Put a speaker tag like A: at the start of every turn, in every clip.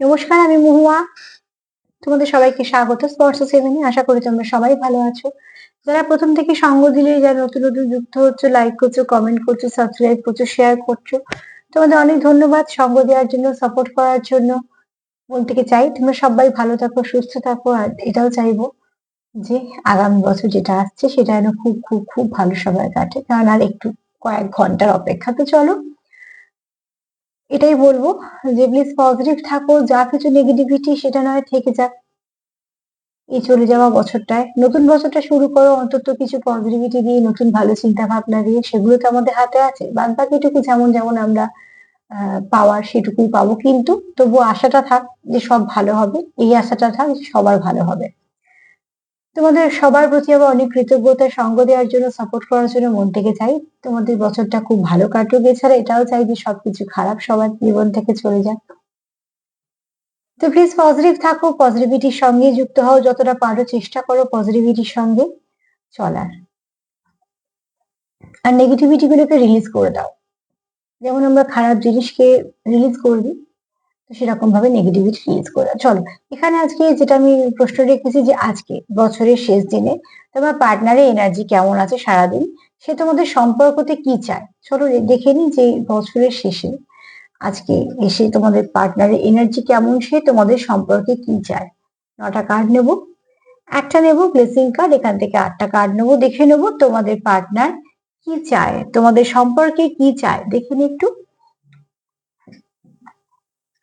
A: নমস্কার, আমি মহুয়া। তোমাদের সবাইকে স্বাগত স্পর্শ সেভেনে আশা করি তোমরা সবাই ভালো আছো। যারা প্রথম থেকে সঙ্গ দিলে, যারা নতুন নতুন যুক্ত হচ্ছে লাইক করছ কমেন্ট করছ সাবস্ক্রাইব করছ শেয়ার করছ, তোমাদের অনেক ধন্যবাদ সঙ্গ দেওয়ার জন্য সাপোর্ট করার জন্য। থেকে চাই, তোমরা সবাই ভালো থাকো, সুস্থ থাকো, আর এটাও চাইব যে আগামী বছর যেটা আসছে, সেটা যেন খুব খুব খুব ভালো সময় কাটে। কারণ আর একটু কয়েক ঘণ্টার অপেক্ষা তো চলো। এটাই বলব যে প্লিজ পজিটিভ থাকো, যা কিছু নেগেটিভিটি সেটা নয়, থেকে যাক। এই চলে যাওয়া বছরটায়। নতুন বছরটা শুরু করো, অন্তত কিছু পজিটিভিটি দিয়ে, নতুন ভালো চিন্তা ভাবনা দিয়ে সেগুলো তো আমাদের হাতে আছে। বাদ বাকিটুকু যেমন যেমন আমরা পাওয়ার সেটুকুই পাবো। কিন্তু তবু আশাটা থাক যে সব ভালো হবে। এই আশাটা থাক সবার ভালো হবে। তোমাদের সবার প্রতি আবার অনেক কৃতজ্ঞতা, সঙ্গ দেওয়ার জন্য সাপোর্ট করার জন্য মন থেকে চাই। তোমাদের বছরটা খুব ভালো কাটুক। এছাড়া এটাও চাই যে সবকিছু খারাপ সবার জীবন থেকে চলে যাক। তো প্লিজ পজিটিভ থাকো পজিটিভিটির সঙ্গে যুক্ত হও। যতটা পারো চেষ্টা করো পজিটিভিটির সঙ্গে চলার। আর নেগেটিভিটি গুলোকে রিলিজ করে দাও। যেমন আমরা খারাপ জিনিসকে রিলিজ করবি সেরকম ভাবে নেগেটিভিটি রিলিজ করে। চলো, এখানে আজকে যেটা আমি প্রশ্ন রেখেছি যে আজকে, বছরের শেষ দিনে, তোমার পার্টনারের এনার্জি কেমন আছে সারাদিন? সে তোমাদের সম্পর্কতে কি চায়? চলো দেখে নি যে বছরের শেষে আজকে এসে তোমাদের পার্টনারের এনার্জি কেমন, সে তোমাদের সম্পর্কে কি চায়? নটা কার্ড নেব, একটা নেব ব্লেসিং কার্ড এখান থেকে আটটা কার্ড নেব, দেখে নেব তোমাদের পার্টনার কি চায়? তোমাদের সম্পর্কে কি চায়? দেখে নি একটু।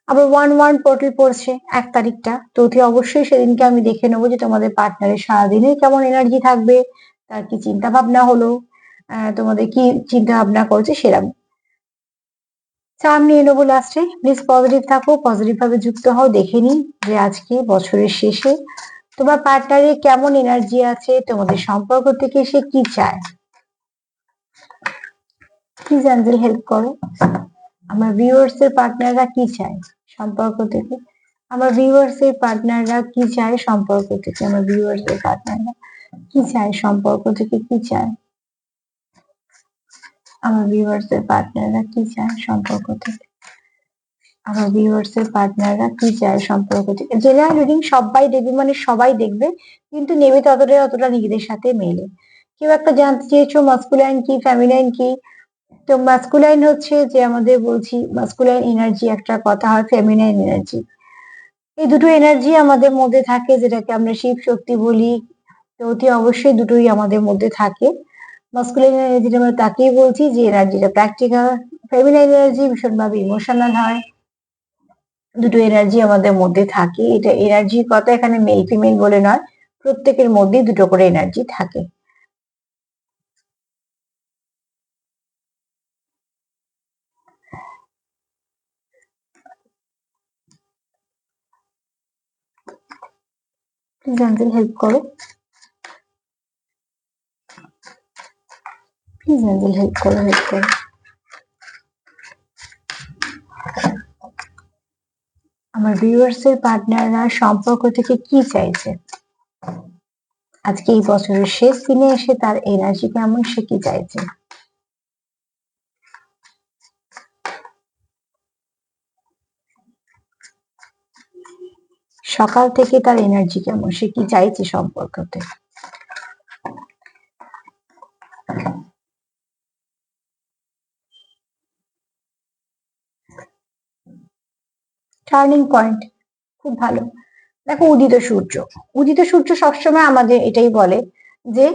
A: আবার ওয়ান ওয়ান পোর্টাল পড়ছে এক তারিখটা। তো অতি অবশ্যই সেদিনকে আমি দেখে নেব যে তোমাদের পার্টনারের সারাদিনে কেমন এনার্জি থাকবে, তার কি চিন্তা ভাবনা হলো তোমাদের কি চিন্তা ভাবনা করছে সেরকম চার নিয়ে নেব লাস্টে প্লিজ পজিটিভ থাকো পজিটিভ ভাবে যুক্ত হও, দেখে নি যে আজকে বছরের শেষে তোমার পার্টনারে কেমন এনার্জি আছে, তোমাদের সম্পর্ক থেকে সে কি চায়। প্লিজ অ্যাঞ্জেল হেল্প করো। আমার ভিউয়ার্স এর পার্টনাররা কি চায়? সম্পর্ক থেকে। আমার ভিউয়ার্স এর পার্টনাররা কি চায় সম্পর্ক থেকে? আমার ভিউয়ার্স এর পার্টনাররা কি চায় সম্পর্ক থেকে? কি চায়? আমার ভিউয়ার্স এর পার্টনাররা কি চায় সম্পর্ক থেকে? আমার ভিউয়ার্স এর পার্টনাররা কি চায় সম্পর্ক থেকে? জেনারেল রিডিং সবাই দেখবে মানে সবাই দেখবে, কিন্তু নেবে ততটা অতটা নিজেদের সাথে মেলে। কেউ একটা জানতে চেয়েছো মাস্কুলাইন কি ফ্যামিলাইন কি? তো মাস্কুলাইন হচ্ছে যে আমাদের বলছি মাস্কুলাইন এনার্জি একটা কথা হয় ফেমিনাইন এনার্জি এই দুটো এনার্জি আমাদের মধ্যে থাকে, যেটাকে আমরা শিব শক্তি বলি। তো অতি অবশ্যই দুটোই আমাদের মধ্যে থাকে। মাস্কুলাইন এনার্জি আমরা তাকেই বলছি যে এনার্জিটা প্র্যাকটিক্যাল ফেমিনাইন এনার্জি ভীষণভাবে ইমোশনাল হয়। দুটো এনার্জি আমাদের মধ্যে থাকে। এটা এনার্জির কথা এখানে মেল ফিমেল বলে নয়। প্রত্যেকের মধ্যেই দুটো করে এনার্জি থাকে। আঙ্কেল হেল্প করো। হেল্প করো হেল্প করো। আমার ভিউয়ার্স এর পার্টনাররা সম্পর্ক থেকে কি চাইছে? আজকে এই বছরের শেষ দিনে এসে তার এনার্জি কেমন, সে কি চাইছে? সকাল থেকে তার এনার্জি কেমন? সে কি চাইছে সম্পর্কতে? টার্নিং পয়েন্ট খুব ভালো। দেখো উদিত সূর্য। উদিত সূর্য সবসময় আমাদের এটাই বলে যে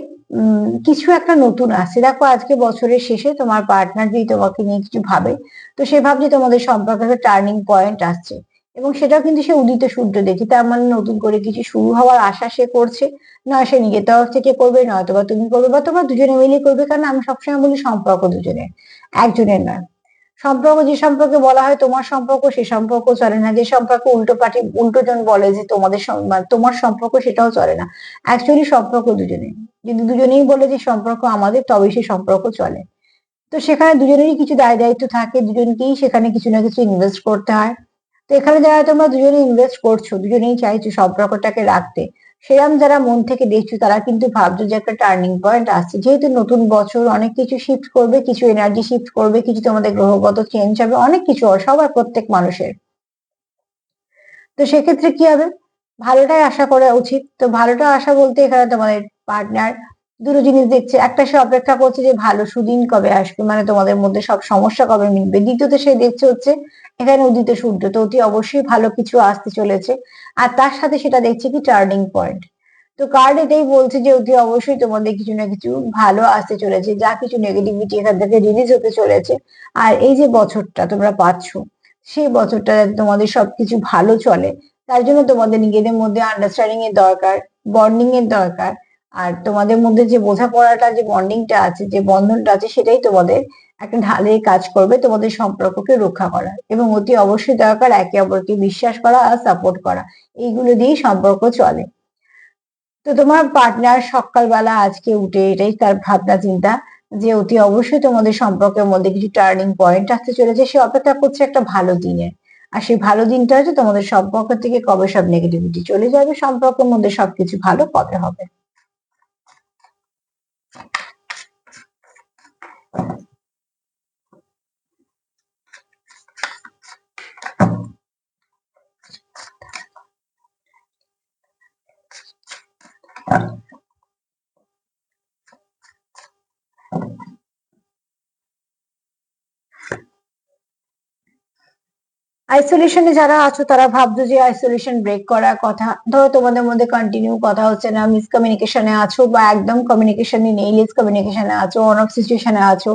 A: কিছু একটা নতুন আসছে। দেখো আজকে বছরের শেষে তোমার পার্টনার যদি তোমাকে নিয়ে কিছু ভাবে, তো সে ভাবছে তোমাদের সম্পর্কে টার্নিং পয়েন্ট আসছে। এবং সেটাও কিন্তু সে উদিত সূর্য দেখি। তার মানে নতুন করে কিছু শুরু হওয়ার আশা সে করছে। নয় সে নিজের তরফ থেকে করবে নয়তো বা তুমি করবে, বা তোমরা দুজনে মিলে করবে, কারণ আমি সবসময় বলি সম্পর্ক দুজনের, একজনের নয়। সম্পর্ক যে সম্পর্কে বলা হয় তোমার সম্পর্ক, সে সম্পর্ক চলে না। যে সম্পর্ক উল্টো পাটি উল্টো জন বলে যে তোমাদের তোমার সম্পর্ক সেটাও চলে না। অ্যাকচুয়ালি সম্পর্ক দুজনে যদি দুজনেই বলে যে সম্পর্ক আমাদের তবে সে সম্পর্ক চলে। তো সেখানে দুজনেরই কিছু দায় দায়িত্ব থাকে, দুজনকেই সেখানে কিছু না কিছু ইনভেস্ট করতে হয়। তো এখানে যারা তোমরা দুজনে ইনভেস্ট করছ, দুজনেই চাইছো সম্পর্কটাকে রাখতে, সেরাম যারা মন থেকে দেখছ, তারা কিন্তু ভাবছ যে একটা টার্নিং পয়েন্ট আসছে। যেহেতু নতুন বছর, অনেক কিছু শিফট করবে, কিছু এনার্জি শিফট করবে, কিছু তোমাদের গ্রহগত চেঞ্জ হবে, অনেক কিছু, সবার প্রত্যেক মানুষের। তো সেক্ষেত্রে কি হবে? ভালোটাই আশা করা উচিত। তো ভালোটা আশা বলতে এখানে তোমাদের পার্টনার দুটো জিনিস দেখছে। একটা সে অপেক্ষা করছে যে ভালো সুদিন কবে আসবে? মানে তোমাদের মধ্যে সব সমস্যা কবে মিটবে? দ্বিতীয়ত সে দেখছে হচ্ছে, এখানে উদিত সূর্য, তো অতি অবশ্যই ভালো কিছু আসতে চলেছে। আর তার সাথে সেটা দেখছে কি টার্নিং পয়েন্ট তো কার্ড এটাই বলছে যে অতি অবশ্যই তোমাদের কিছু না কিছু ভালো আসতে চলেছে। যা কিছু নেগেটিভিটি এখান থেকে রিলিজ হতে চলেছে। আর এই যে বছরটা তোমরা পাচ্ছ, সেই বছরটা তোমাদের সবকিছু ভালো চলে, তার জন্য তোমাদের নিজেদের মধ্যে আন্ডারস্ট্যান্ডিং এর দরকার বন্ডিং এর দরকার। আর তোমাদের মধ্যে যে বোঝাপড়াটা, যে বন্ডিংটা আছে, যে বন্ধনটা আছে, সেটাই তোমাদের একটা ঢালের কাজ করবে তোমাদের সম্পর্ককে রক্ষা করা এবং অতি অবশ্যই দরকার একে অপরকে বিশ্বাস করা আর সাপোর্ট করা। এইগুলো দিয়েই সম্পর্ক চলে। তো তোমার পার্টনার সকালবেলা আজকে উঠে এটাই তার ভাবনা, চিন্তা যে অতি অবশ্যই তোমাদের সম্পর্কের মধ্যে কিছু টার্নিং পয়েন্ট আসতে চলেছে। সে অপেক্ষা করছে একটা ভালো দিনের। আর সেই ভালো দিনটা হচ্ছে তোমাদের সম্পর্ক থেকে কবে সব নেগেটিভিটি চলে যাবে, সম্পর্কের মধ্যে সবকিছু ভালো কবে হবে। Thank you. আইসোলেশনে যারা আছো, তারা ভাবছ যে আইসোলেশন ব্রেক করার কথা। ধরো তোমাদের মধ্যে কন্টিনিউ কথা হচ্ছে না মিসকমিউনিকেশনে আছো বা একদম কমিউনিকেশনে নেই লিস কমিউনিকেশনে আছো অন অফ সিচুয়েশনে আছো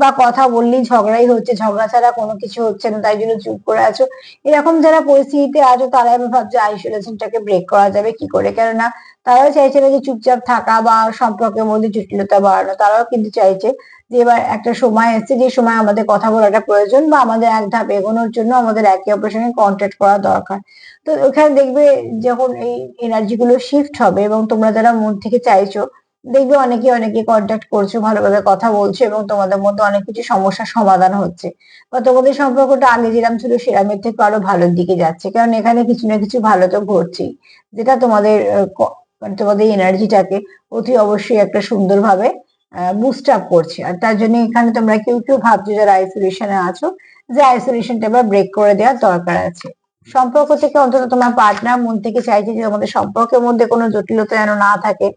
A: বা কথা বললেই ঝগড়াই হচ্ছে, ঝগড়া ছাড়া কোনো কিছু হচ্ছে না, তাই জন্য চুপ করে আছো। এরকম যারা পরিস্থিতিতে আছো, তারাই আমি ভাবছি আইসোলেশনটাকে ব্রেক করা যাবে, কি করে? কেননা তারাও চাইছে না যে চুপচাপ থাকা বা সম্পর্কের মধ্যে জটিলতা বাড়ানো, তারাও কিন্তু চাইছে যে এবার একটা সময় এসছে, যে সময় আমাদের কথা বলাটা প্রয়োজন বা আমাদের এক ধাপ এগোনোর জন্য আমাদের একে অপরের সঙ্গে কন্ট্যাক্ট করা দরকার। তো ওখানে দেখবে যখন এই এনার্জি গুলো শিফট হবে এবং তোমরা যারা মন থেকে চাইছো, দেখবে অনেকে অনেকে কন্ট্যাক্ট করছ, ভালোভাবে কথা বলছো এবং তোমাদের মধ্যে অনেক কিছু সমস্যার সমাধান হচ্ছে। বা তোমাদের সম্পর্কটা আগে যেরাম ছিল সেরামের থেকে আরও ভালোর দিকে যাচ্ছে। কারণ এখানে কিছু না কিছু ভালো তো ঘটছেই। যেটা তোমাদের তোমাদের এনার্জিটাকে অতি অবশ্যই একটা সুন্দরভাবে বুস্ট আপ করছে। আর তার জন্য এখানে তোমরা কেউ কেউ ভাবছ যারা আইসোলেশনে আছো যে আইসোলেশনটা এবার ব্রেক করে দেওয়ার দরকার আছে। সম্পর্ক থেকে অন্তত তোমার পার্টনার মন থেকে চাইছে যে তোমাদের সম্পর্কের মধ্যে কোনো জটিলতা যেন না থাকে,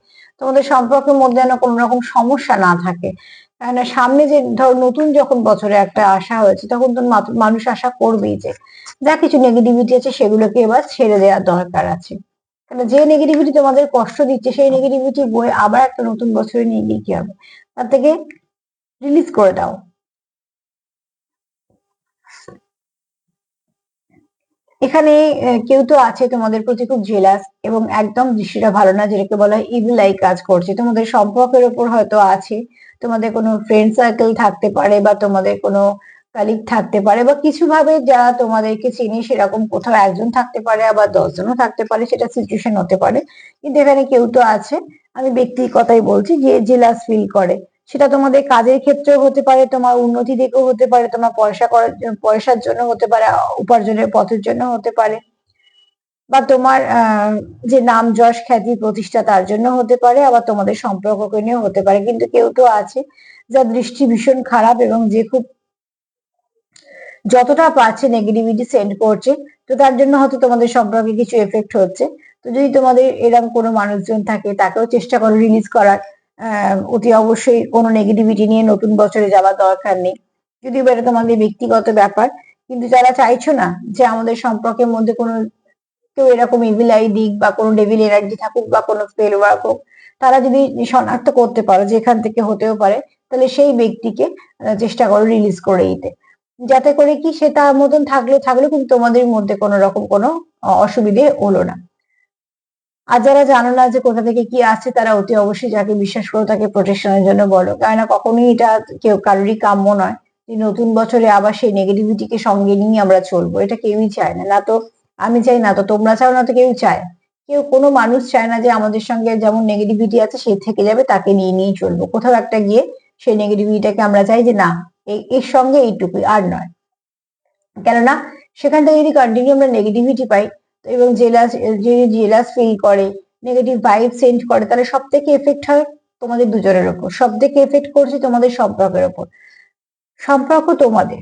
A: তোমাদের সম্পর্কের মধ্যে যেন কোনো রকম সমস্যা না থাকে। কারণ সামনে যে ধর নতুন যখন বছরে একটা আশা হয়েছে, তখন তো মানুষ আশা করবেই যে, যা কিছু নেগেটিভিটি আছে সেগুলোকে এবার ছেড়ে দেওয়ার দরকার আছে। কারণ যে নেগেটিভিটি তোমাদের কষ্ট দিচ্ছে, সেই নেগেটিভিটি বই আবার একটা নতুন বছরে নিয়ে গিয়ে কি হবে? তার থেকে রিলিজ করে দাও। এখানে কেউ তো আছে তোমাদের প্রতি খুব জেলাস এবং একদম দৃশ্যটা ভালো না, যেটাকে বলা হয় ইভিল লাইক কাজ করছে। তোমাদের সম্পর্কের ওপর হয়তো আছে, তোমাদের কোনো ফ্রেন্ড সার্কেল থাকতে পারে বা তোমাদের কোনো কালিগ থাকতে পারে বা কিছু ভাবে যারা তোমাদেরকে চিনি সেরকম কোথাও একজন থাকতে পারে আবার দশজনও থাকতে পারে, সেটা সিচুয়েশন হতে পারে। কিন্তু এখানে কেউ তো আছে। আমি ব্যক্তির কথাই বলছি, যে জেলাস ফিল করে। সেটা তোমাদের কাজের ক্ষেত্রেও হতে পারে, তোমার উন্নতি দিকেও হতে পারে, তোমার পয়সা করার জন্য পয়সার জন্য হতে পারে, উপার্জনের পথের জন্য হতে পারে। বা তোমার যে নাম যশ খ্যাতি প্রতিষ্ঠা তার জন্য হতে পারে, আবার তোমাদের সম্পর্ককে নিয়েও হতে পারে। কিন্তু কেউ তো আছে, যার দৃষ্টি ভীষণ খারাপ এবং যে খুব যতটা পাচ্ছে নেগেটিভিটি সেন্ড করছে, তো তার জন্য হয়তো তোমাদের সম্পর্কে কিছু এফেক্ট হচ্ছে। তো যদি তোমাদের এরকম কোনো মানুষজন থাকে, তাকেও চেষ্টা করো রিলিজ করার। অতি অবশ্যই কোনো নেগেটিভিটি নিয়ে নতুন বছরে যাওয়ার দরকার নেই। যদিও এটা তোমাদের ব্যক্তিগত ব্যাপার, কিন্তু যারা চাইছো না যে আমাদের সম্পর্কের মধ্যে কোনো কেউ এরকম ইভিল আই দিক বা কোনো ডেভিল এনার্জি থাকুক বা কোনো ফেল ওয়ার্ক হোক, তারা যদি শনাক্ত করতে পারো, যেখান থেকে হতেও পারে, তাহলে সেই ব্যক্তিকে চেষ্টা করো রিলিজ করে দিতে। যাতে করে কি সে তার মতন থাকলে থাকলেও কিন্তু তোমাদের মধ্যে কোনো রকম কোনো অসুবিধে হলো না। আর যারা জানো না যে কোথা থেকে কি আসছে, তারা অতি অবশ্যই যাকে বিশ্বাস করো তাকে প্রোটেকশনের জন্য বলো। কারণ না, কখনোই এটা কেউ, কারোরই কাম্য নয় যে নতুন বছরে আবার সেই নেগেটিভিটিকে সঙ্গে নিয়ে আমরা চলবো। এটা কেউই চায় না। না তো আমি চাই, না তো তোমরা চাও, না তো কেউ চায়। কেউ, কোনো মানুষ চায় না যে আমাদের সঙ্গে যেমন নেগেটিভিটি আছে, সে থেকে যাবে, তাকে নিয়ে নিয়ে চলবো। কোথাও একটা গিয়ে সেই নেগেটিভিটিটাকে আমরা চাই যে না এর সঙ্গে এইটুকুই, আর নয়। কেননা, সেখান থেকে যদি কন্টিনিউ আমরা নেগেটিভিটি পাই এবং জেলাস যে জেলাস ফিল করে নেগেটিভ ভাইব সেন্ড করে, তাহলে সব থেকে এফেক্ট হয় তোমাদের দুজনের ওপর। সব থেকে এফেক্ট করছে তোমাদের সম্পর্কের ওপর। সম্পর্ক তোমাদের।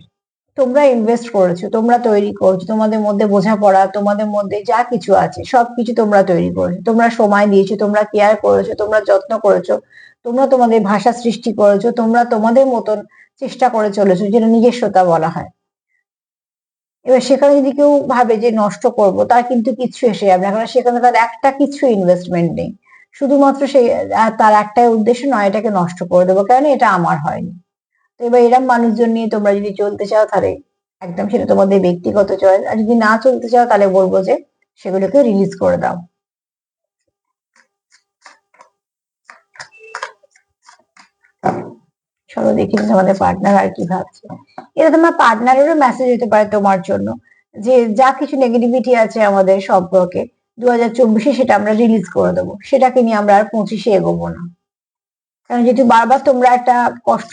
A: তোমরা ইনভেস্ট করেছ, তোমরা তৈরি করেছ, তোমাদের মধ্যে বোঝাপড়া, তোমাদের মধ্যে যা কিছু আছে সবকিছু তোমরা তৈরি করেছ। তোমরা সময় দিয়েছ, তোমরা কেয়ার করেছ, তোমরা যত্ন করেছ, তোমরা তোমাদের ভাষা সৃষ্টি করেছ, তোমরা তোমাদের মতন চেষ্টা করে চলেছো, যেটা নিজস্বতা বলা হয়। এবার সেখানে যদি কেউ ভাবে যে নষ্ট করব, তার কিন্তু কিছু এসে যাবে না, কারণ সেখানে তার একটা কিছু ইনভেস্টমেন্ট নেই। শুধুমাত্র সেই তার একটাই উদ্দেশ্য নয়, এটাকে নষ্ট করে দেবো কারণ এটা আমার হয়নি। এবার এরম মানুষজন নিয়ে তোমরা যদি চলতে চাও, তাহলে একদম সেটা তোমাদের ব্যক্তিগত চয়েস আর যদি না চলতে চাও, তাহলে বলব যে সেগুলোকে রিলিজ করে দাও। চলো দেখি তোমাদের পার্টনার আর কি ভাবছে। এটা তোমার পার্টনারেরও মেসেজ হতে পারে তোমার জন্য, যে যা কিছু নেগেটিভিটি আছে আমাদের সম্পর্কে দু হাজার চব্বিশে সেটা আমরা রিলিজ করে দেবো। সেটাকে নিয়ে আমরা আর পঁচিশে এগোবো না। কারণ যেহেতু বারবার তোমরা একটা কষ্ট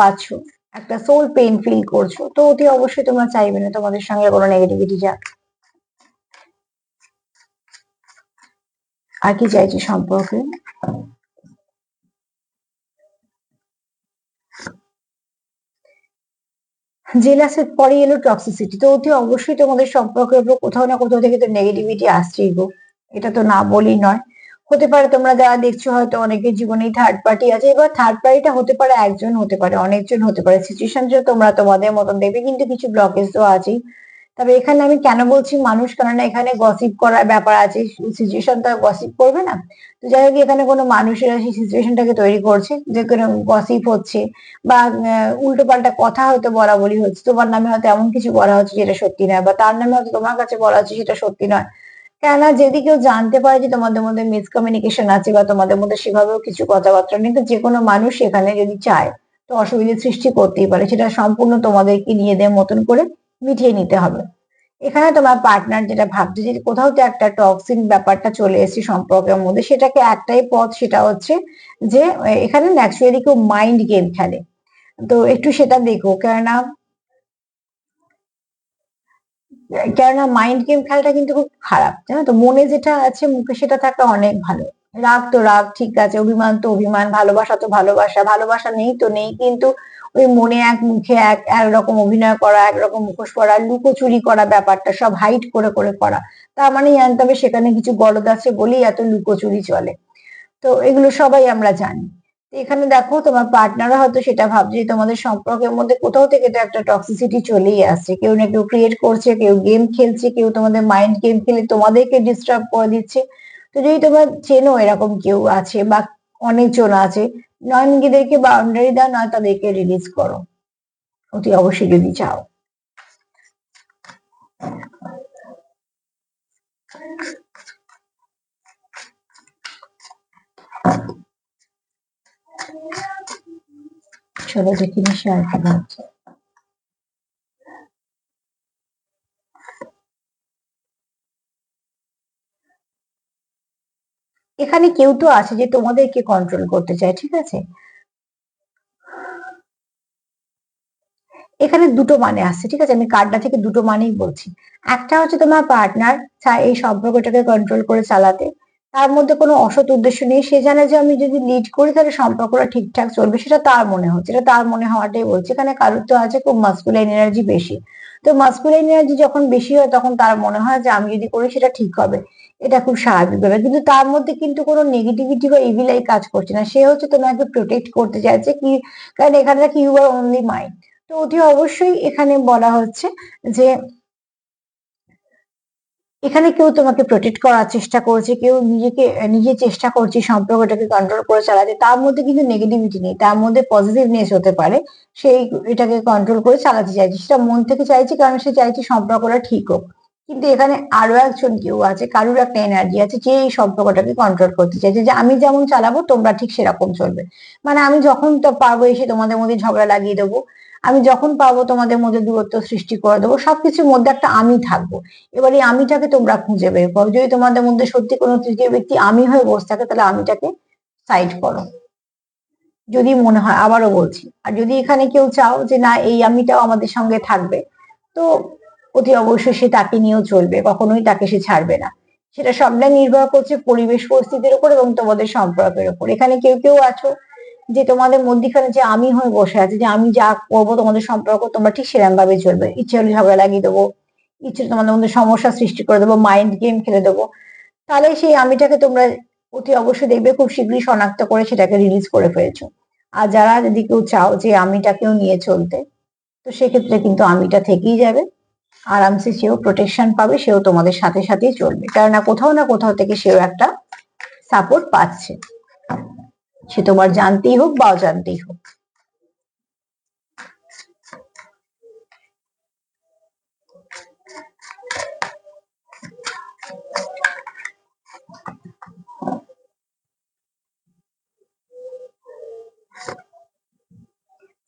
A: পাচ্ছ, একটা সোল পেইন ফিল করছ, তো অতি অবশ্যই তোমরা চাইবে না তোমাদের সঙ্গে কোনো নেগেটিভিটি যাক। আর কি চাইছি সম্পর্কে? জেলাসের পরে এলো টক্সিসিটি তো অতি অবশ্যই তোমাদের সম্পর্কের উপর কোথাও না কোথাও থেকে তো নেগেটিভিটি আসছেই গো। এটা তো না বলি নয়। হতে পারে তোমরা যারা দেখছ হয়তো অনেকের জীবনেই থার্ড পার্টি আছে। এবার থার্ড পার্টিটা হতে পারে একজন, হতে পারে অনেকজন, হতে পারে সিচুয়েশন তোমরা তোমাদের মতন দেবে। কিন্তু কিছু ব্লকেজ তো আছেই। তবে এখানে আমি কেন বলছি মানুষ? কেননা এখানে গসিপ করার ব্যাপার আছে। সিচুয়েশন তো গসিপ করবে না। তো যাই হোক, এখানে কোনো মানুষেরা সেই সিচুয়েশনটাকে তৈরি করছে। যে কোনো গসিপ হচ্ছে বা উল্টো পাল্টা কথা হয়তো বলা বলি হচ্ছে। তোমার নামে হয়তো এমন কিছু বলা হচ্ছে যেটা সত্যি নয় বা তার নামে হয়তো তোমার কাছে বলা হচ্ছে সেটা সত্যি নয়। কেননা যদি কেউ জানতে পারে যে তোমাদের মধ্যে মিসকমিউনিকেশন আছে বা তোমাদের মধ্যে সেভাবেও কিছু কথাবার্তা নেই, তো যে কোনো মানুষ এখানে যদি চায়, তো অসুবিধা সৃষ্টি করতেই পারে। সেটা সম্পূর্ণ তোমাদেরকে নিজেদের মতন করে মিটিয়ে নিতে হবে। এখানে তোমার পার্টনার যেটা ভাবছে যে কোথাও তো একটা টক্সিন ব্যাপারটা চলে এসেছে সম্পর্কের মধ্যে, সেটাকে একটাই পথ সেটা হচ্ছে যে, এখানে ন্যাচুরালি কেউ মাইন্ড গেম খেলে। তো একটু সেটা দেখো, কেননা কেননা মাইন্ড গেম খেলাটা কিন্তু খুব খারাপ জানো তো মনে যেটা আছে, মুখে সেটা থাকা অনেক ভালো। রাগ তো রাগ, ঠিক আছে, অভিমান তো অভিমান, ভালোবাসা তো ভালোবাসা ভালোবাসা নেই তো নেই, কিন্তু ওই মনে এক মুখে এক, একরকম অভিনয় করা, একরকম মুখোশ পরা, লুকোচুরি করা ব্যাপারটা, সব হাইট করে করে করা, তার মানে জানতে হবে সেখানে কিছু গলদ আছে বলেই এত লুকোচুরি চলে। তো এগুলো সবাই আমরা জানি। এখানে দেখো, তোমার পার্টনাররা হয়তো সেটা ভাবছে তোমাদের সম্পর্কের মধ্যে কোথাও থেকে তো একটা টক্সিসিটি চলেই আসছে। কেউ না কেউ ক্রিয়েট করছে, কেউ গেম খেলছে, কেউ তোমাদের মাইন্ড গেম খেলে তোমাদেরকে ডিস্টার্ব করে দিচ্ছে। তো যদি তোমার চেনো এরকম কেউ আছে বা অনেকজন আছে, নয় বাউন্ডারি দাও নয়, তাদেরকে রিলিজ করো। অতি অবশ্যই যদি চাও। চলো দেখি নিশ্চয় আর ভাবছে এখানে কেউ তো আছে যে তোমাদেরকে কন্ট্রোল করতে চায়, ঠিক আছে? এখানে দুটো মানে আসছে, ঠিক আছে? আমি কার্ডটা থেকে দুটো মানেই বলছি। একটা হচ্ছে তোমার পার্টনার এই সম্পর্কটাকে কন্ট্রোল করে চালাতে। তার মধ্যে কোনো অসৎ উদ্দেশ্য নেই। সে জানে যে আমি যদি লিড করি, তাহলে সম্পর্কটা ঠিকঠাক চলবে। সেটা তার মনে হচ্ছে, এটা তার মনে হওয়াটাই বলছে। এখানে কারোর তো আছে, খুব মাস্কুলাইন এনার্জি বেশি। তো মাস্কুলাইন এনার্জি যখন বেশি হয়, তখন তার মনে হয় যে আমি যদি করি, সেটা ঠিক হবে। এটা খুব স্বাভাবিক ব্যাপার। কিন্তু তার মধ্যে কিন্তু কোনো নেগেটিভিটি বা ইভিলাই কাজ করছে না। সে হচ্ছে তোমাকে প্রোটেক্ট করতে চাইছে কি, কারণ এখানে কি ইউ আর অনলি মাইন্ড তো অতি অবশ্যই এখানে বলা হচ্ছে যে এখানে কেউ তোমাকে প্রোটেক্ট করার চেষ্টা করছে, কেউ নিজেকে নিজে চেষ্টা করছে সম্পর্কটাকে কন্ট্রোল করে চালাতে। তার মধ্যে কিন্তু নেগেটিভিটি নেই, তার মধ্যে পজিটিভনেস হতে পারে। সেই এটাকে কন্ট্রোল করে চালাতে চাইছে, সেটা মন থেকে চাইছে কারণ সে চাইছে সম্পর্কটা ঠিক হোক। কিন্তু এখানে আরও একজন কেউ আছে, কারুর একটা এনার্জি আছে, যে এই সম্পর্কটাকে কন্ট্রোল করতে চাইছে, যে আমি যেমন চালাবো, তোমরা ঠিক সেরকম চলবে। মানে আমি যখন তো পারব এসে তোমাদের মধ্যে ঝগড়া লাগিয়ে দেবো আমি যখন পাবো তোমাদের মধ্যে দূরত্ব সৃষ্টি করে দেবো, সবকিছুর মধ্যে একটা আমি থাকব। এবার এই আমিটাকে তোমরা খুঁজে বের করো। যদি তোমাদের মধ্যে সত্যি কোনো তৃতীয় ব্যক্তি আমি হয়ে বসে থাকে, তাহলে আমিটাকে সাইড করো। যদি মনে হয়, আবারও বলছি। আর যদি এখানে কেউ চাও যে, না, এই আমিটাও আমাদের সঙ্গে থাকবে, তো অতি অবশ্যই সে তাকে নিয়েও চলবে। কখনোই তাকে সে ছাড়বে না। সেটা সবটাই নির্ভর করছে পরিবেশ পরিস্থিতির উপর এবং তোমাদের সম্পর্কের উপর। এখানে কেউ কেউ আছো যে তোমাদের মধ্যখানে যে আমি হয়ে বসে আছে, যে আমি যা করব তোমাদের সম্পর্ক তোমরা ঠিক সেরকম ভাবে চলবে। ইচ্ছে হলে ঝগড়া লাগিয়ে দেবো, ইচ্ছে তোমাদের মধ্যে সমস্যা সৃষ্টি করে দেবো মাইন্ড গেম খেলে দেবো। তাহলে সেই আমিটাকে তোমরা অতি অবশ্যই দেখবে, খুব শীঘ্রই শনাক্ত করে সেটাকে রিলিজ করে ফেলেছো। আর যারা যদি কেউ চাও যে আমিটাকেও নিয়ে চলতে, তো সেক্ষেত্রে কিন্তু আমিটা থেকেই যাবে। আরামসে সেও প্রোটেকশন পাবে, সেও তোমাদের সাথে সাথেই চলবে। কেননা কোথাও না কোথাও থেকে সেও একটা সাপোর্ট পাচ্ছে। সে তোমার জানতেই হোক বা অজান্তেই হোক।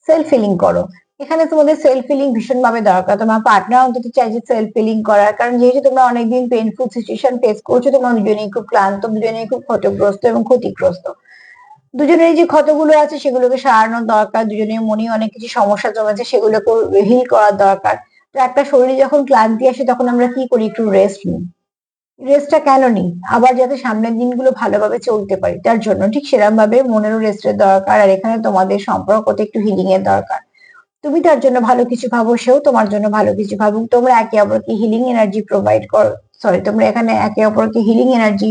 A: সেলফ ফিলিং করো। এখানে তোমাদের সেলফ ফিলিং ভীষণ ভাবে দরকার। তোমার পার্টনার অন্তত চাইছে সেলফ ফিলিং করার। কারণ যেহেতু তোমরা অনেকদিন পেইনফুল সিচুয়েশন ফেস করছ, তোমরা দুজনেই খুব ক্লান্ত, দুজনেই খুব ক্ষতিগ্রস্ত এবং ক্ষতিগ্রস্ত। দুজনের যে ক্ষতগুলো আছে সেগুলোকে সারানোর দরকার, দুজনের মনে অনেক কিছু সমস্যা জমেছে সেগুলোকে হিল করার দরকার। তো একটা শরীরে যখন ক্লান্তি আসে তখন আমরা কি করি? একটু রেস্ট নিই। রেস্টটা কেন নিই? আবার যাতে সামনের দিনগুলো ভালোভাবে চলতে পারি, তার জন্য ঠিক সেরকম ভাবে মনেরও রেস্টের দরকার আর এখানে তোমাদের সম্পর্কতে একটু হিলিং এর দরকার। তুমি তার জন্য ভালো কিছু ভাবো, সেও তোমার জন্য ভালো কিছু ভাবুক। তোমরা একে অপরকে হিলিং এনার্জি প্রোভাইড করো সরি তোমরা এখানে একে অপরকে হিলিং এনার্জি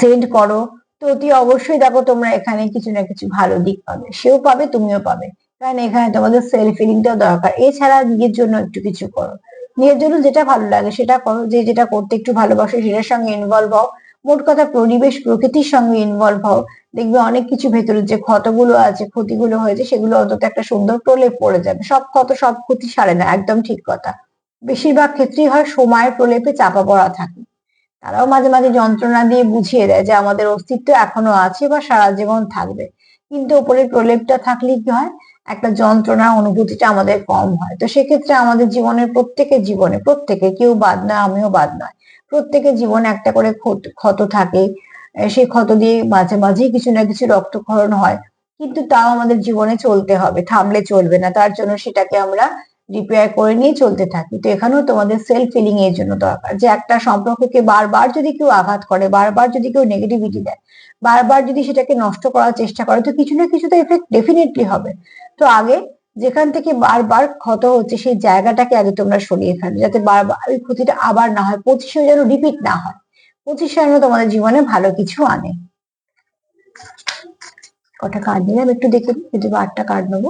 A: সেন্ড করো। তো অতি অবশ্যই দেখো তোমরা এখানে কিছু না কিছু ভালো দিক পাবে। সেও পাবে, তুমিও পাবে। কারণ এখানে তোমাদের সেলফ ফিলিংটাও দরকার। এছাড়া নিজের জন্য একটু কিছু করো। নিজের জন্য যেটা ভালো লাগে সেটা করো। যে যেটা করতে একটু ভালোবাসো সেটার সঙ্গে ইনভলভ হও। মোট কথা পরিবেশ, প্রকৃতির সঙ্গে ইনভলভ হও। দেখবে অনেক কিছু ভেতরে যে ক্ষতগুলো আছে, ক্ষতিগুলো হয়েছে, সেগুলো অন্তত একটা সুন্দর প্রলেপ পড়ে যাবে। সব ক্ষত, সব ক্ষতি সারে না। একদম ঠিক কথা। বেশিরভাগ ক্ষেত্রেই হয় সময়ের প্রলেপে চাপা পড়া থাকে। তারাও মাঝে মাঝে যন্ত্রণা দিয়ে বুঝিয়ে দেয় যে আমাদের অস্তিত্ব এখনও আছে বা সারা জীবন থাকবে। কিন্তু ওপরের প্রলেপটা থাকলে কি হয়? একটা যন্ত্রণা অনুভূতিটা আমাদের কম হয়। তো সেক্ষেত্রে আমাদের জীবনের প্রত্যেকের জীবনে, প্রত্যেকে, কেউ বাদ নয় আমিও বাদ নয়, প্রত্যেকের জীবনে একটা করে ক্ষত থাকে। সেই ক্ষত দিয়ে মাঝে মাঝেই কিছু না কিছু রক্তক্ষরণ হয়। কিন্তু তাও আমাদের জীবনে চলতে হবে, থামলে চলবে না। তার জন্য সেটাকে আমরা রিপেয়ার করে নিয়ে চলতে থাকি। তো এখানেও তোমাদের সেলফ ফিলিং এর জন্য দরকার। যে একটা সম্পর্ককে বারবার যদি কেউ আঘাত করে, বারবার যদি কেউ নেগেটিভিটি দেয়, বারবার যদি সেটাকে নষ্ট করার চেষ্টা করে, তো কিছু না কিছু তো এফেক্ট ডেফিনেটলি হবে। তো আগে যেখান থেকে বারবার ক্ষত হচ্ছে, সেই জায়গাটাকে আগে তোমরা সরিয়ে ফেলো, যাতে বারবার ওই ক্ষতিটা আবার না হয় পঁচিশে যেন রিপিট না হয়। পঁচিশে যেন তোমাদের জীবনে ভালো কিছু আনে। কটা কার্ড নিলাম, একটু দেখে যদি আটটা কার্ড নেব।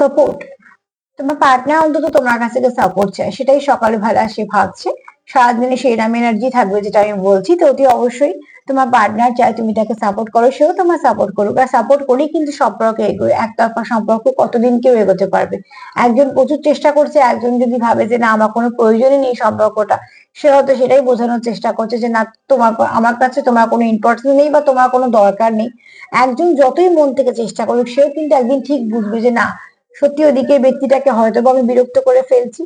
A: সাপোর্ট তোমার পার্টনার অন্তত তোমার কাছ থেকে সাপোর্ট চায়। সেটাই সকালে ভালো সে ভাবছে। সারাদিনে সেইরাম এনার্জি থাকবে যেটা আমি বলছি, তো অতি অবশ্যই তোমার পার্টনার চায় তুমি তাকে সাপোর্ট করো, সেও তোমার সাপোর্ট করুক। আর সাপোর্ট করেই কিন্তু সম্পর্ক এগোয়। একতরফা সম্পর্ক কতদিন কেউ এগোতে পারবে? একজন প্রচুর চেষ্টা করছে, একজন যদি ভাবে যে না, আমার কোনো প্রয়োজনই নেই সম্পর্কটা, সে হয়তো সেটাই বোঝানোর চেষ্টা করছে যে, না, তোমার আমার কাছে তোমার কোনো ইম্পর্টেন্স নেই বা তোমার কোনো দরকার নেই। একজন যতই মন থেকে চেষ্টা করুক, সেও কিন্তু একদিন ঠিক বুঝবে যে, না সত্যি ওদিকে ব্যক্তিটাকে হয়তো আমি বিরক্ত করে ফেলছি।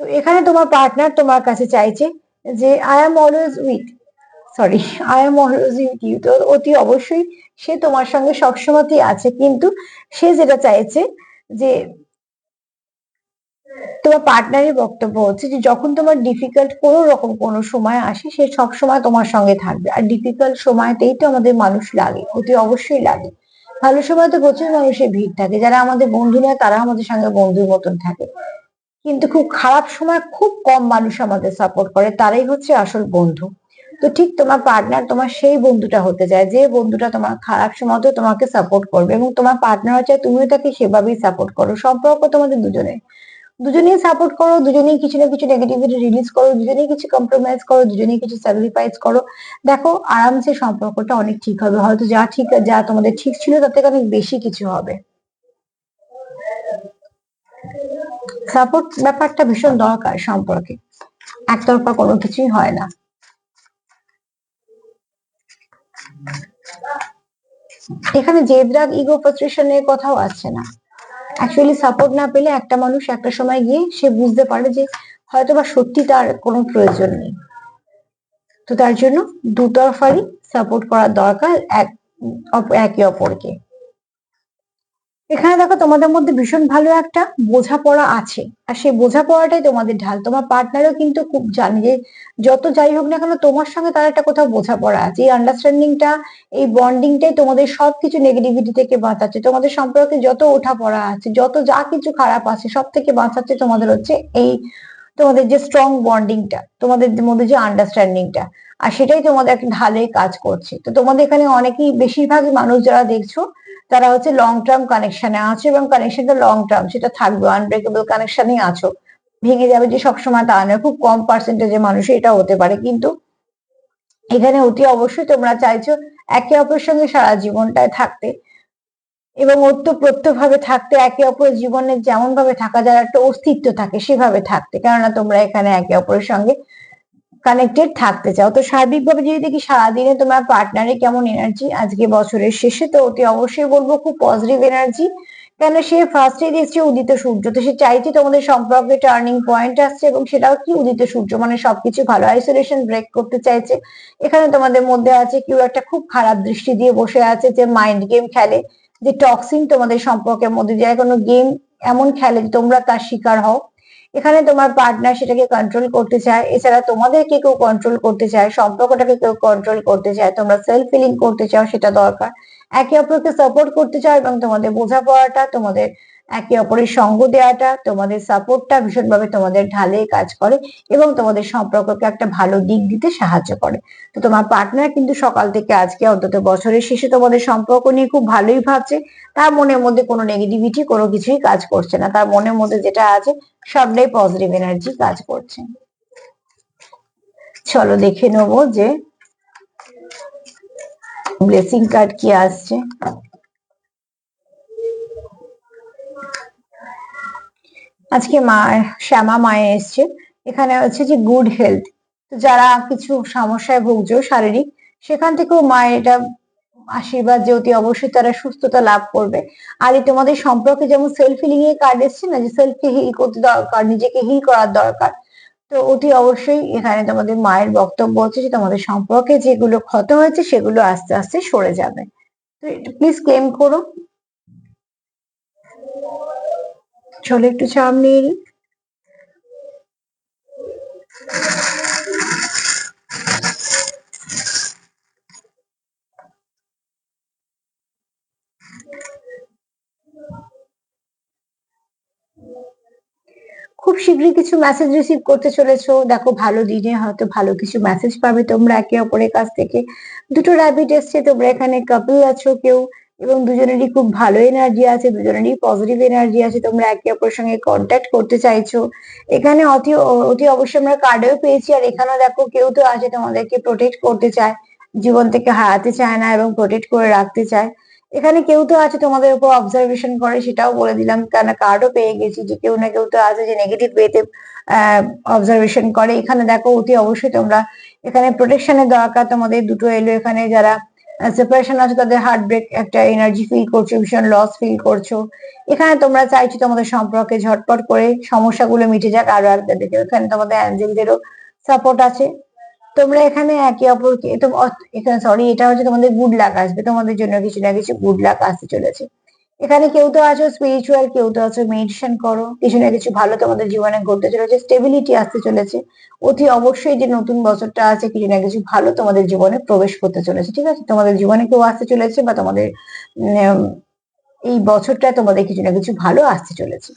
A: তো এখানে তোমার পার্টনার তোমার কাছে চাইছে যে I am always with sorry I am always with you তো অতি অবশ্যই সে তোমার সঙ্গে সবসময়তেই আছে, কিন্তু সে যেটা চাইছে যে, তোমার পার্টনারের বক্তব্য হচ্ছে যে, যখন তোমার ডিফিকাল্ট কোন রকম কোন সময় আসে, সে সব সময় তোমার সঙ্গে থাকবে। আর ডিফিকাল্ট সময়তেই তো আমাদের মানুষ লাগে, অতি অবশ্যই লাগে। ভালো সময় তো প্রচুর মানুষের ভিড় থাকে। যারা আমাদের বন্ধু নয়, তারা আমাদের সঙ্গে বন্ধুর মতন থাকে। কিন্তু খুব খারাপ সময় খুব কম মানুষ আমাদের সাপোর্ট করে। তারাই হচ্ছে আসল বন্ধু। তো ঠিক তোমার পার্টনার তোমার সেই বন্ধুটা হতে চায়। যে বন্ধুটা তোমার খারাপ সময়তে তোমাকে সাপোর্ট করবে এবং তোমার পার্টনার চায়, তুমিও তাকে সেভাবেই সাপোর্ট করো। সম্পর্ক তোমাদের দুজনে দুজনেই সাপোর্ট করো, দুজনেই কিছু না কিছু নেগেটিভিটি রিলিজ করো, দুজনেই কিছু কম্প্রোমাইজ করো, দুজনেই কিছু স্যাক্রিফাইস করো। দেখো, আরামসে সম্পর্কটা অনেক ঠিক হবে। হয়তো যা ঠিক, যা তোমাদের ঠিক ছিল, তার থেকে অনেক বেশি কিছু হবে। সাপোর্ট ব্যাপারটা ভীষণ দরকার সম্পর্কে। একতরফা কোনো কিছুই হয় না। এখানে জেদরাগ ইগো ফ্রাস্ট্রেশনের কথাও আসছে না। অ্যাকচুয়ালি সাপোর্ট না পেলে একটা মানুষ একটা সময় গিয়ে সে বুঝতে পারে যে হয়তো বা সত্যি তার কোনো প্রয়োজন নেই। তো তার জন্য দুতরফারই সাপোর্ট করা দরকার, এক একে অপরকে। এখানে দেখো তোমাদের মধ্যে ভীষণ ভালো একটা বোঝাপড়া আছে। আর সেই বোঝাপড়াটাই তোমাদের ঢাল। তোমার পার্টনারও কিন্তু খুব জানে যে যত যাই হোক না কেন তোমার সঙ্গে তার একটা কোথাও বোঝাপড়া আছে। এই আন্ডারস্ট্যান্ডিংটা এই বন্ডিংটাই তোমাদের সবকিছু নেগেটিভিটি থেকে বাঁচাচ্ছে। তোমাদের সম্পর্কে যত ওঠা পড়া আছে, যত যা কিছু খারাপ আছে সব থেকে বাঁচাচ্ছে তোমাদের হচ্ছে এই তোমাদের যে স্ট্রং বন্ডিংটা তোমাদের মধ্যে যে আন্ডারস্ট্যান্ডিংটা আর সেটাই তোমাদের একটা ঢালে কাজ করছে। তো তোমাদের এখানে অনেকেই বেশিরভাগই মানুষ যারা দেখছ তারা হচ্ছে লং টার্ম কানেকশনে আছো এবং কানেকশনটা লং টার্ম সেটা থাকবে আনব্রেকেবল কানেকশনেই আছো। ভেঙে যাবে যে সবসময় তা নয়, খুব কম পার্সেন্টেজে মানুষ এটা হতে পারে। কিন্তু এখানে অতি অবশ্যই তোমরা চাইছো একে অপরের সঙ্গে সারা জীবনটায় থাকতে এবং ওতপ্রোত ভাবে থাকতে, একে অপরের জীবনে যেমন ভাবে থাকা যায় একটা অস্তিত্ব থাকে সেভাবে থাকতে। কেননা তোমরা এখানে একে অপরের সঙ্গে কানেক্টেড থাকতে চাও। তো সার্বিকভাবে যদি দেখি সারাদিনে তোমার পার্টনারে কেমন এনার্জি আজকে বছরের শেষে, তো অতি অবশ্যই বলব খুব পজিটিভ এনার্জি কেন সে ফার্স্টে দেখছে উদিত সূর্য, তো সে চাইছে তোমাদের সম্পর্কে টার্নিং পয়েন্ট আসছে এবং সেটাও কি উদিত সূর্য? মানে সবকিছু ভালো আইসোলেশন ব্রেক করতে চাইছে। এখানে তোমাদের মধ্যে আছে কেউ একটা খুব খারাপ দৃষ্টি দিয়ে বসে আছে যে মাইন্ড গেম খেলে, যে টক্সিন তোমাদের সম্পর্কের মধ্যে যায়। কোনো গেম এমন খেলে তোমরা তার শিকার হও। এখানে তোমার পার্টনার সেটাকে কন্ট্রোল করতে চায়, এছাড়া তোমাদেরকে কেউ কন্ট্রোল করতে চায় সম্পর্কটাকে কেউ কন্ট্রোল করতে চায়, তোমরা সেলফ ফিলিং করতে চাও, সেটা দরকার। একে অপরকে সাপোর্ট করতে চাও এবং তোমাদের বোঝাপড়াটা, তোমাদের একে অপরের সঙ্গ দেওয়াটা তোমাদের সাপোর্টটা ভীষণভাবে তোমাদের ঢালে কাজ করে এবং তোমাদের সম্পর্ককে একটা ভালো দিক দিতে সাহায্য করে। তো তোমার পার্টনার কিন্তু সকাল থেকে আজকে অন্তত বছরের শেষে তোমাদের সম্পর্ক নিয়ে খুব ভালোই ভাবছে। তার মনের মধ্যে কোনো নেগেটিভিটি কোনো কিছুই কাজ করছে না। তার মনের মধ্যে যেটা আছে, সবটাই পজিটিভ এনার্জি কাজ করছে। চলো দেখে নেব যে ব্লেসিং কার্ড কি আসছে। আজকে মা, শ্যামা মায়ে এসছে। এখানে হচ্ছে যে গুড হেলথ তো যারা কিছু সমস্যায় ভুগছো শারীরিক, সেখান থেকেও মায়ের এটা আশীর্বাদ যে অতি অবশ্যই তারা সুস্থতা লাভ করবে। আর এই তোমাদের সম্পর্কে যেমন সেলফ হিলিং এর কার্ড এসছে না, যে সেলফকে হিল করতে দরকার, নিজেকে হিল করার দরকার, তো অতি অবশ্যই এখানে তোমাদের মায়ের বক্তব্য হচ্ছে যে তোমাদের সম্পর্কে যেগুলো ক্ষত হয়েছে সেগুলো আস্তে আস্তে সরে যাবে। তো প্লিজ ক্লেম করো। চলো একটু চাপ নিয়ে খুব শীঘ্রই কিছু মেসেজ রিসিভ করতে চলেছো। দেখো, ভালো দিনে হয়তো ভালো কিছু মেসেজ পাবে তোমরা একে অপরের কাছ থেকে। দুটো র্যাবিট এসছে, তোমরা এখানে কাপল আছো কেউ। এবং দুজনেরই খুব ভালো এনার্জি আছে, দুজনেরই পজিটিভ এনার্জি আছে, তোমরা একে অপরের সঙ্গে কন্ট্যাক্ট করতে চাইছো। এখানে অতি অতি অবশ্যই আমরা কার্ডেও পেয়েছি, আর এখানেও দেখো কেউ তো আছে তোমাদেরকে প্রোটেক্ট করতে চায়, জীবন থেকে হারাতে চায় না এবং প্রোটেক্ট করে রাখতে চায়। এখানে কেউ তো আছে তোমাদের উপর অবজারভেশন করে, সেটাও বলে দিলাম কেন কার্ডও পেয়ে গেছি, যে কেউ না কেউ তো আছে যে নেগেটিভ ওয়েতে অবজারভেশন করে। এখানে দেখো অতি অবশ্যই তোমরা, এখানে প্রোটেকশনের দরকার, তোমাদের দুটো এলো এখানে যারা সেপারেশন আছে, তাদের হার্ট ব্রেক একটা এনার্জি ফিল করছ, ভীষণ লস ফিল করছ। এখানে তোমরা চাইছো তোমাদের সম্পর্কে ঝটপট করে সমস্যাগুলো মিটে যাক, আরও আর দেখে এখানে তোমাদের অ্যাঞ্জেলদেরও সাপোর্ট আছে। তোমরা এখানে একে অপরকে এখানে সরি এটা হচ্ছে তোমাদের গুড লাক আসবে। তোমাদের জন্য কিছু না কিছু গুড লাক আসতে চলেছে। এখানে কেউ তো আছো স্পিরিচুয়াল কেউ তো আছো মেডিটেশন করো, কিছু না কিছু ভালো তোমাদের জীবনে ঘটতে চলেছে স্টেবিলিটি আসতে চলেছে। অতি অবশ্যই যে নতুন বছরটা আছে, কিছু না কিছু ভালো তোমাদের জীবনে প্রবেশ করতে চলেছে, ঠিক আছে? তোমাদের জীবনে কেউ আসতে চলেছে বা তোমাদের এই বছরটা তোমাদের কিছু না কিছু ভালো আসতে চলেছে।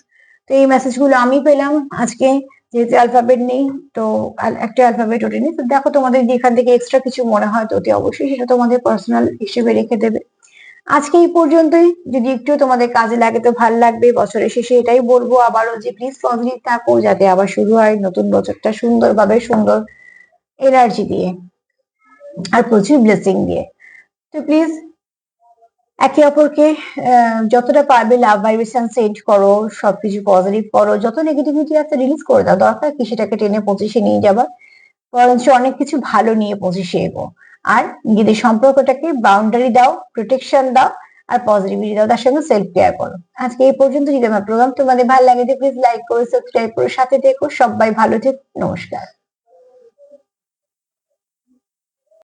A: তো এই মেসেজগুলো আমি পেলাম আজকে, যেহেতু অ্যালফাবেট নেই, তো একটা অ্যালফাবেট ওঠে নেই তো দেখো তোমাদের যেখান থেকে এক্সট্রা কিছু মনে হয়, তো অতি অবশ্যই সেটা তোমাদের পার্সোনাল হিসেবে রেখে দেবে। আজকে এই পর্যন্তই। যদি একটু তোমাদের কাজে লাগে তো ভালো লাগবে, বছরের শেষে এটাই বলব আবারও যে প্লিজ পজিটিভ থাকো যাতে আবার শুরু হয় নতুন বছরটা সুন্দরভাবে সুন্দর এনার্জি দিয়ে আর প্রচুর ব্লেসিং দিয়ে। তো প্লিজ একে অপরকে যতটা পারবে লাভ ভাইব্রেশন সেন্ড করো, সবকিছু পজিটিভ করো, যত নেগেটিভিটি আছে রিলিজ করে দাও। দরকার কি সেটাকে টেনে পঁচিশে নিয়ে যাবার বরঞ্চ অনেক কিছু ভালো নিয়ে পঁচিশে এগো। আর নিজেদের সম্পর্কটাকে বাউন্ডারি দাও প্রোটেকশন দাও, আর পজিটিভিটি দাও, তার সঙ্গে সেলফ কেয়ার করো। আজকে এই পর্যন্ত যদি আমার প্রোগ্রাম তোমাদের ভালো লাগে প্লিজ লাইক করো সাবস্ক্রাইব করো, সাথে থেকো, সবাই ভালো থেকো, নমস্কার।